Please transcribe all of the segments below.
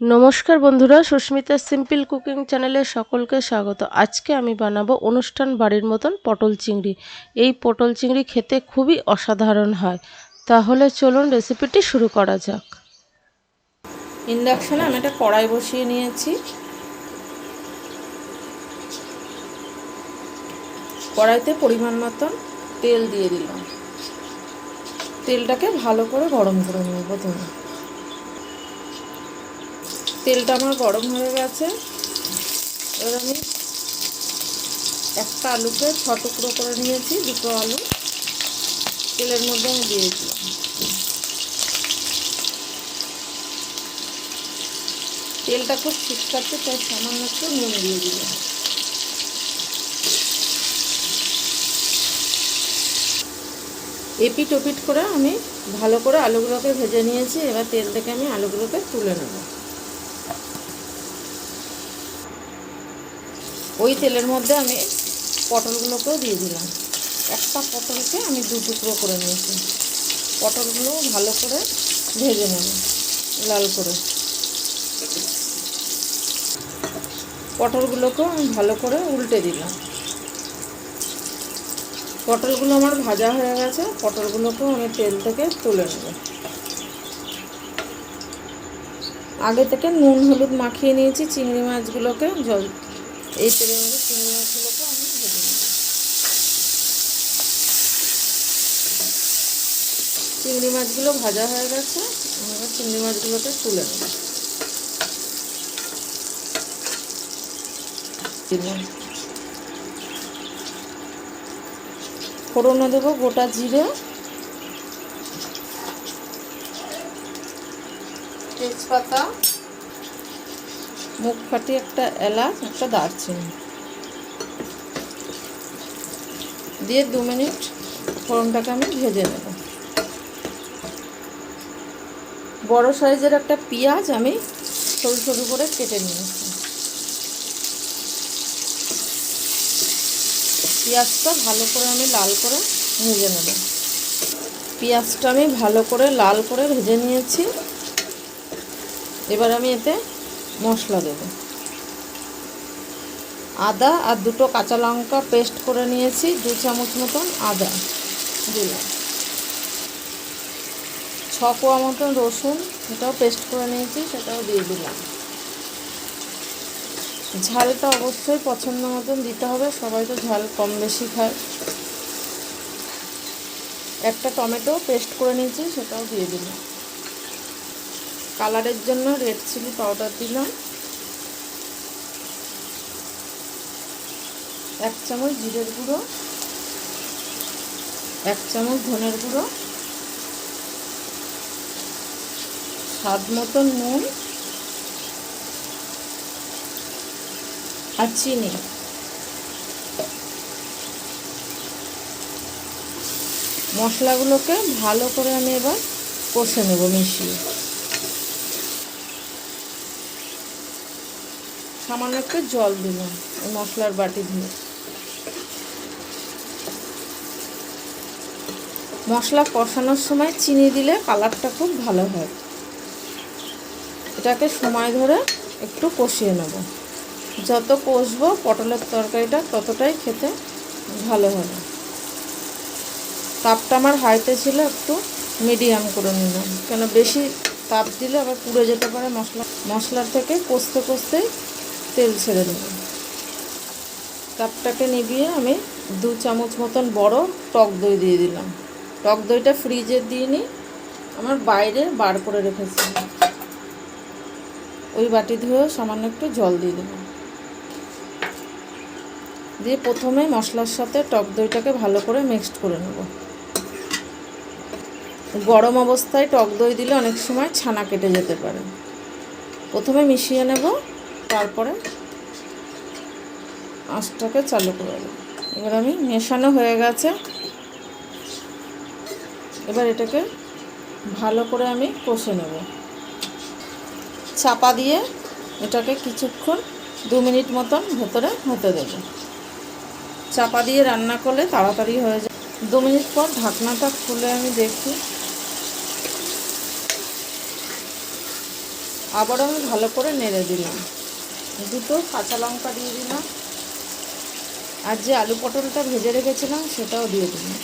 নমস্কার বন্ধুরা, Susmita simple cooking চ্যানেলে সকলকে স্বাগত। আজকে আমি বানাবো অনুষ্ঠান বাড়ির মতন পটল চিংড়ি। এই পটল চিংড়ি খেতে খুবই অসাধারণ হয়। তাহলে চলুন রেসিপিটি শুরু করা যাক। ইন্ডাকশানে আমি একটা কড়াই বসিয়ে নিয়েছি। কড়াইতে পরিমাণ মতন তেল দিয়ে দিলাম। তেলটাকে ভালো করে গরম করে নেব প্রথমে। তেলটা আমার গরম হয়ে গেছে। এবার আমি একটা আলুকে ছ টুকরো করে নিয়েছি, দুটো আলু। তেলের মধ্যে আমি দিয়েছিলাম তেলটা খুব শুকাচ্ছে তাই সামান্য একটু নুন দিয়ে দিলাম। এপিট ওপিট করে আমি ভালো করে আলুগুলোকে ভেজে নিয়েছি। এবার তেল থেকে আমি আলুগুলোকে তুলে নেব। ওই তেলের মধ্যে আমি পটলগুলোকেও দিয়ে দিলাম। একটা পটলকে আমি দু টুকরো করে নিয়েছি। পটলগুলো ভালো করে ভেজে নেব, লাল করে। পটলগুলোকেও আমি ভালো করে উল্টে দিলাম। পটলগুলো আমার ভাজা হয়ে গেছে, পটলগুলোকেও আমি তেল থেকে তুলে নেব। আগে থেকে নুন, হলুদ মাখিয়ে নিয়েছি, চিংড়ি মাছগুলোকে জল এই তেলের মধ্যে চিংড়ি মাছগুলোকে আমি ভেজে নেব। চিংড়ি মাছগুলো ভাজা হয়ে গেছে, আমরা চিংড়ি মাছগুলোকে তুলে নেব। ফোড়নে দেবো গোটা জিরে তেজপাতা মুখ ফাটি একটা এলাচ, একটা দারচিনি। দিয়ে দু মিনিট ফোড়নটাকে আমি ভেজে নেব। বড় সাইজের একটা পেঁয়াজ আমি সরু সরু করে কেটে নিয়েছি। পেঁয়াজটা ভালো করে আমি লাল করে ভেজে নেব। পেঁয়াজটা আমি ভালো করে লাল করে ভেজে নিয়েছি। এবার আমি এতে মশলা দেব। আদা আর দুটো কাঁচা লঙ্কা পেস্ট করে নিয়েছি, দু চামচ মতন আদা দিলাম। ছ কোয়া মতন রসুন, সেটাও পেস্ট করে নিয়েছি, সেটাও দিয়ে দিলাম। ঝালটা অবশ্যই পছন্দ মতন দিতে হবে, সবাই তো ঝাল কম বেশি খায়। একটা টমেটো পেস্ট করে নিয়েছি, সেটাও দিয়ে দিলাম। কালারের জন্য রেড চিলি পাউডার দিলাম। এক চামচ জিরের গুঁড়ো, এক চামচ ধনের গুঁড়ো, স্বাদ মতন নুন আর চিনি। মশলাগুলোকে ভালো করে আমি এবার কষে নেব মিশিয়ে। সামান্য একটু জল দিলাম, ওই মশলার বাটি দিয়ে। মশলা কষানোর সময় চিনি দিলে কালারটা খুব ভালো হয়। এটাকে সময় ধরে একটু কষিয়ে নেব। যত কষবো পটলের তরকারিটা ততটাই খেতে ভালো হবে। তাপটা আমার হাইতে ছিল একটু মিডিয়াম করে নিলাম। কেন বেশি তাপ দিলে আবার পুড়ে যেতে পারে মশলা। মশলার থেকে কষতে কষতেই তেল ছেড়ে দেব। তাপটাকে নিভিয়ে আমি দু চামচ মতন বড় টক দই দিয়ে দিলাম। টক দইটা ফ্রিজে দিইনি আমার বাইরে বার করে রেখেছি। ওই বাটি ধুয়েও সামান্য একটু জল দিয়ে দিলাম। দিয়ে প্রথমে মশলার সাথে টক দইটাকে ভালো করে মিক্সড করে নেব। গরম অবস্থায় টক দই দিলে অনেক সময় ছানা কেটে যেতে পারে। প্রথমে মিশিয়ে নেব তারপরে আঁচটাকে চালু করে দেব এবার আমি মেশানো হয়ে গেছে। এবার এটাকে ভালো করে আমি কষে নেব। চাপা দিয়ে এটাকে কিছুক্ষণ দু মিনিট মতন ভেতরে হতে দেবো। চাপা দিয়ে রান্না করলে তাড়াতাড়ি হয়ে যায়। দু মিনিট পর ঢাকনাটা খুলে আমি দেখি। আবার আমি ভালো করে নেড়ে দিলাম। দুটো কাঁচা লঙ্কা দিয়ে দিলাম। আর যে আলু পটলটা ভেজে রেখেছিলাম, সেটাও দিয়ে দিলাম।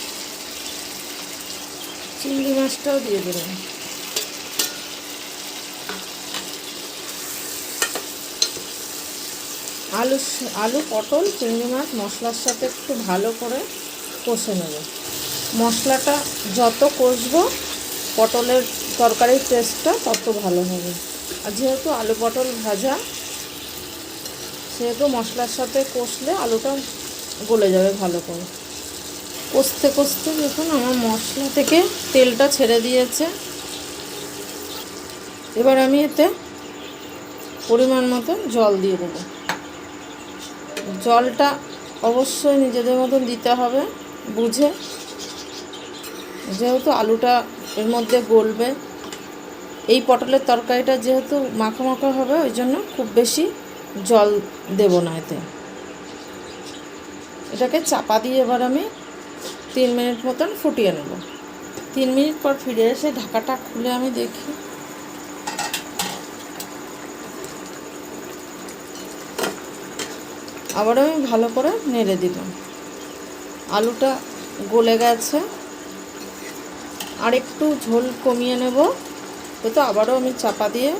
চিংড়ি মাছটাও দিয়ে দিলাম। আলু আলু, পটল, চিংড়ি মাছ মশলার সাথে একটু ভালো করে কষে নেব। মশলাটা যত কষবো, পটলের তরকারির টেস্টটা তত ভালো হবে। আর যেহেতু আলু পটল ভাজা সেহেতু মশলার সাথে কষলে আলুটা গলে যাবে ভালো করে। কষতে কষতে দেখুন আমার মশলা থেকে তেলটা ছেড়ে দিয়েছে। এবার আমি এতে পরিমাণ মতো জল দিয়ে দেবো। জলটা অবশ্যই নিজেদের মতন দিতে হবে, বুঝে। যেহেতু আলুটা এর মধ্যে গলবে, এই পটলের তরকারিটা যেহেতু মাখা মাখা হবে, ওই জন্য খুব বেশি জল দেব না এতে। এটাকে চাপা দিয়ে এবার আমি তিন মিনিট মতন ফুটিয়ে নেব। তিন মিনিট পর ফিরে এসে ঢাকাটা খুলে আমি দেখি। আবারও আমি ভালো করে নেড়ে দিলাম। আলুটা গলে গেছে। আর একটু ঝোল কমিয়ে নেব। তো আবারও আমি চাপা দিয়ে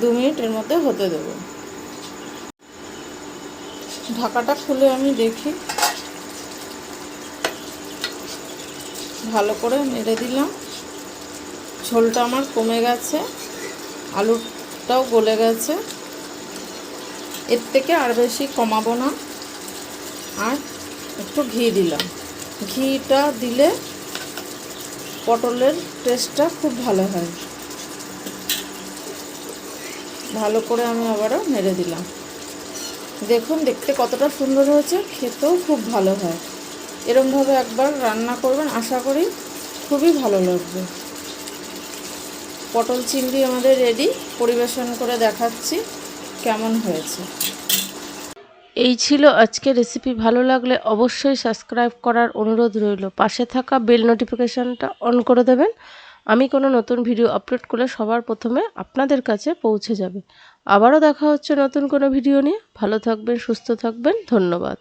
দু মিনিট এর মধ্যে হতে দেব। ঢাকাটা খুলে আমি দেখি। ভালো করে নেড়ে দিলাম। ঝোলটা আমার কমে গেছে, আলুটাও গলে গেছে। এর থেকে আর বেশি কমাবো না। আর একটু ঘি দিলাম। ঘিটা দিলে পটলের টেস্টটা খুব ভালো হয়। ভালো করে আমি আবারও নেড়ে দিলাম। দেখুন, দেখতে কতটা সুন্দর হয়েছে, খেতেও খুব ভালো হয়। এরমভাবে একবার রান্না করবেন, আশা করি খুবই ভালো লাগবে। পটল চিংড়ি আমাদের রেডি পরিবেশন করে দেখাচ্ছি কেমন হয়েছে। এই ছিল আজকে রেসিপি ভালো লাগলে অবশ্যই সাবস্ক্রাইব করার অনুরোধ রইল। পাশে থাকা বেল নোটিফিকেশানটা অন করে দেবেন। আমি কোনো নতুন ভিডিও আপলোড করলে সবার প্রথমে আপনাদের কাছে পৌঁছে যাবে। আবারও দেখা হচ্ছে নতুন কোনো ভিডিও নিয়ে। ভালো থাকবেন, সুস্থ থাকবেন। ধন্যবাদ।